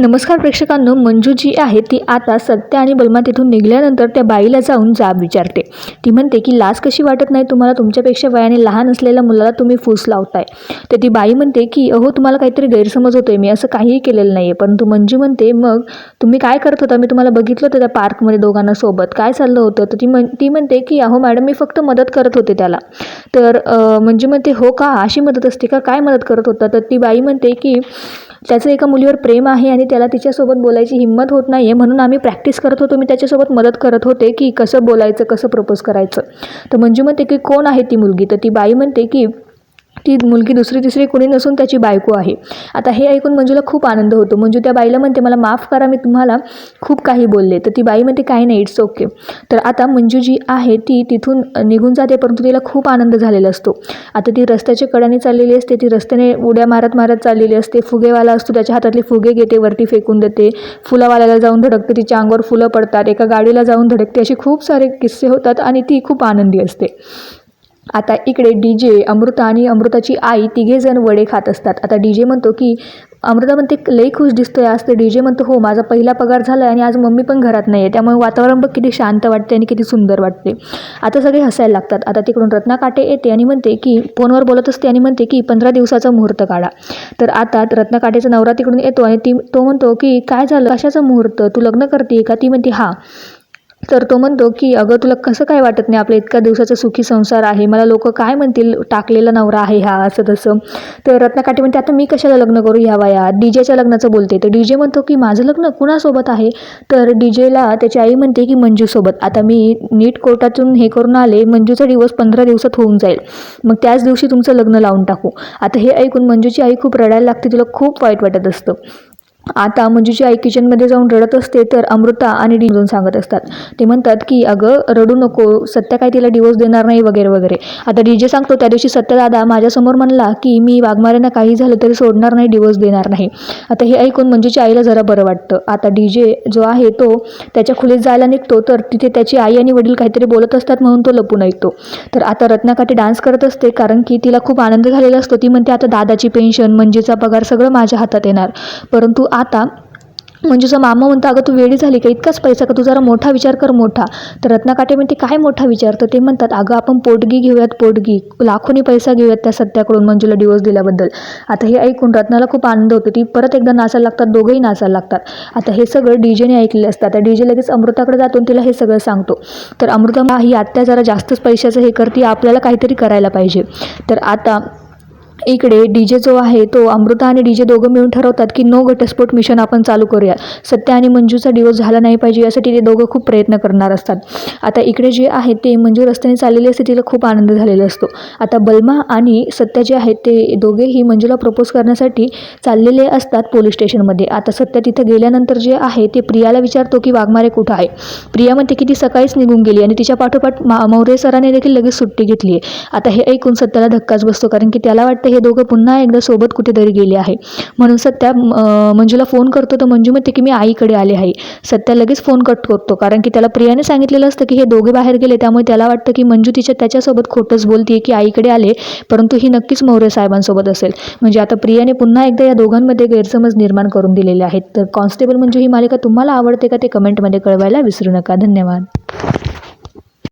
नमस्कार प्रेक्षकांनो मंजू जी आहे. ती आता सत्य आणि बलमा तिथून निघाल्यानंतर त्या बाईला जाऊन जाब विचारते. ती म्हणते की लाज कशी वाटत नाही तुम्हाला? तुमच्यापेक्षा वयाने लहान असलेल्या मुलाला तुम्ही फूस लावताय. तर ती बाई म्हणते की अहो तुम्हाला काहीतरी गैरसमज होतोय. मी असं काहीही केलेलं नाही आहे परंतु मंजू म्हणते मग तुम्ही काय करत होता? मी तुम्हाला बघितलं होतं त्या पार्कमध्ये दोघांना सोबत. काय चाललं होतं? तर ती म्हण ती म्हणते की अहो मॅडम मी फक्त मदत करत होते त्याला. तर म्हणजे मंजू म्हणते हो का? अशी मदत असते का? काय मदत करत होता? तर ती बाई म्हणते की त्याचं एका मुलीवर प्रेम आहे आणि त्याला तिच्यासोबत बोलायची हिंमत होत नाही आहे म्हणून आम्ही प्रॅक्टिस करत होतो. मी त्याच्यासोबत मदत करत होते की कसं बोलायचं कसं प्रपोज करायचं. तर मंजू म्हणते की कोण आहे ती मुलगी? तर ती बाई म्हणते की ती मुलगी दुसरी तिसरी कोणी नसून त्याची बायको आहे. आता हे ऐकून मंजूला खूप आनंद होतो. मंजू त्या बाईला म्हणते मला माफ करा मी तुम्हाला खूप काही बोलले. तर ती बाई म्हणते काही नाही इट्स ओके तर आता मंजू जी आहे ती तिथून निघून जाते परंतु तिला खूप आनंद झालेला असतो. आता ती रस्त्याच्या कडाने चाललेली असते ती रस्त्याने उड्या मारत मारत चाललेली असते. फुगेवाला असतो त्याच्या हातातले फुगे घेते वरती फेकून देते. फुलावाल्याला जाऊन धडकते तिच्या अंगावर फुलं पडतात. एका गाडीला जाऊन धडकते असे खूप सारे किस्से होतात आणि ती खूप आनंदी असते. आता इकडे डी जे अमृता आणि अमृताची आई तिघेजण वडे खात असतात. आता डी जे म्हणतो की अमृता म्हणते लई खुश दिसतोय आज. तर डी जे म्हणतो हो माझा पहिला पगार झाला आहे आणि आज मम्मी पण घरात नाही आहे त्यामुळे वातावरण बघ किती शांत वाटते आणि किती सुंदर वाटते आता सगळे हसायला लागतात. आता तिकडून रत्ना काटे येते आणि म्हणते की फोनवर बोलत असते आणि म्हणते की पंधरा दिवसाचा मुहूर्त काढा. तर आता रत्ना काटेचा नवरा तिकडून येतो आणि ती तो म्हणतो की काय झालं? कशाचा मुहूर्त? तू लग्न करते का? ती म्हणते हां. तर तो म्हणतो की अगं तुला कसं काय वाटत नाही? आपल्या इतक्या दिवसाचा सुखी संसार आहे. मला लोक काय म्हणतील? टाकलेला नवरा आहे हा असं तसं. तर रत्नाकाठी म्हणते आता मी कशाला लग्न करू ह्या वयात डी जेच्या लग्नाचं बोलते. तर डी जे म्हणतो की माझं लग्न कुणासोबत आहे? तर डी जेला त्याची आई म्हणते की मंजूसोबत. आता मी नीट कोर्टातून हे करून आले मंजूचा दिवस पंधरा दिवसात होऊन जाईल. मग त्याच दिवशी तुमचं लग्न लावून टाकू. आता हे ऐकून मंजूची आई खूप रडायला लागते तिला खूप वाईट वाटत असतं. आता मंजूची आई किचनमध्ये जाऊन रडत असते तर अमृता आणि डी जाऊन सांगत असतात. ते म्हणतात की अगं रडू नको सत्या काय तिला डिवोर्स देणार नाही वगैरे वगैरे. आता डी जे सांगतो त्या दिवशी सत्यदादा माझ्यासमोर म्हणला की मी वाघमाऱ्यांना काही झालं तरी सोडणार नाही डिवोर्स देणार नाही. आता हे ऐकून मंजूच्या आईला जरा बरं वाटतं. आता डी जे जो आहे तो त्याच्या खोलीत जायला निघतो तर तिथे त्याची आई आणि वडील काहीतरी बोलत असतात म्हणून तो लपून ऐकतो. तर आता रत्नाकाठी डान्स करत असते कारण की तिला खूप आनंद झालेला असतो. ती म्हणते आता दादाची पेन्शन मंजेचा पगार सगळं माझ्या हातात येणार. परंतु आता मंजूचा मामा म्हणतो अगं तू वेळी झाली का? इतकाच पैसा का? तू जरा मोठा विचार कर मोठा. तर रत्नाकाटे म्हणते काय मोठा विचार? तर ते म्हणतात अगं आपण पोटगी घेऊयात पोटगी. लाखोनी पैसा घेऊयात त्या सत्याकडून मंजूला डिवोर्स दिल्याबद्दल. आता हे ऐकून रत्नाला खूप आनंद होतो. ती परत एकदा नाचायला लागतात दोघंही नाचायला लागतात. आता हे सगळं डीजेने ऐकलेलं असतं. आता डीजे लगेच अमृताकडे जातो आणि तिला हे सगळं सांगतो. तर अमृता ही आत्या जरा जास्तच पैशाचं हे करते आपल्याला काहीतरी करायला पाहिजे. तर आता इकडे डी जे जो आहे तो अमृता आणि डी जे दोघं मिळून ठरवतात की नो घटस्फोट मिशन आपण चालू करूया. सत्य आणि मंजूचा डिवोर्स झाला नाही पाहिजे यासाठी ते दोघं खूप प्रयत्न करणार असतात. आता इकडे जे आहे ते मंजू रस्त्याने चाललेली असते तिला खूप आनंद झालेला असतो. आता बलमा आणि सत्य जे आहेत ते दोघेही मंजूला प्रपोज करण्यासाठी चाललेले असतात पोलीस स्टेशनमध्ये आता सत्य तिथं गेल्यानंतर जे आहे ते प्रियाला विचारतो की वाघमारे कुठं आहे? प्रिया म्हणते की ती सकाळीच निघून गेली आणि तिच्या पाठोपाठ मा मौर्य सरांनी देखील लगेच सुट्टी घेतली आहे आता हे ऐकून सत्याला धक्काच बसतो कारण की त्याला वाटतं हे दोघं पुन्हा एकदा सोबत कुठेतरी गेले आहे. म्हणून सत्या मंजूला फोन करतो तर मंजू म्हणते की मी आईकडे आले आहे. सत्या लगेच फोन कट करतो कारण की त्याला प्रियाने सांगितलेलं असतं की हे दोघे बाहेर गेले त्यामुळे त्याला वाटतं की मंजू तिच्या त्याच्यासोबत खोटंच बोलते की आईकडे आले परंतु ही नक्कीच मौर्य साहेबांसोबत असेल. म्हणजे आता प्रियाने पुन्हा एकदा या दोघांमध्ये गैरसमज निर्माण करून दिलेले आहेत. तर कॉन्स्टेबल मंजू ही मालिका तुम्हाला आवडते का ते कमेंटमध्ये कळवायला विसरू नका. धन्यवाद.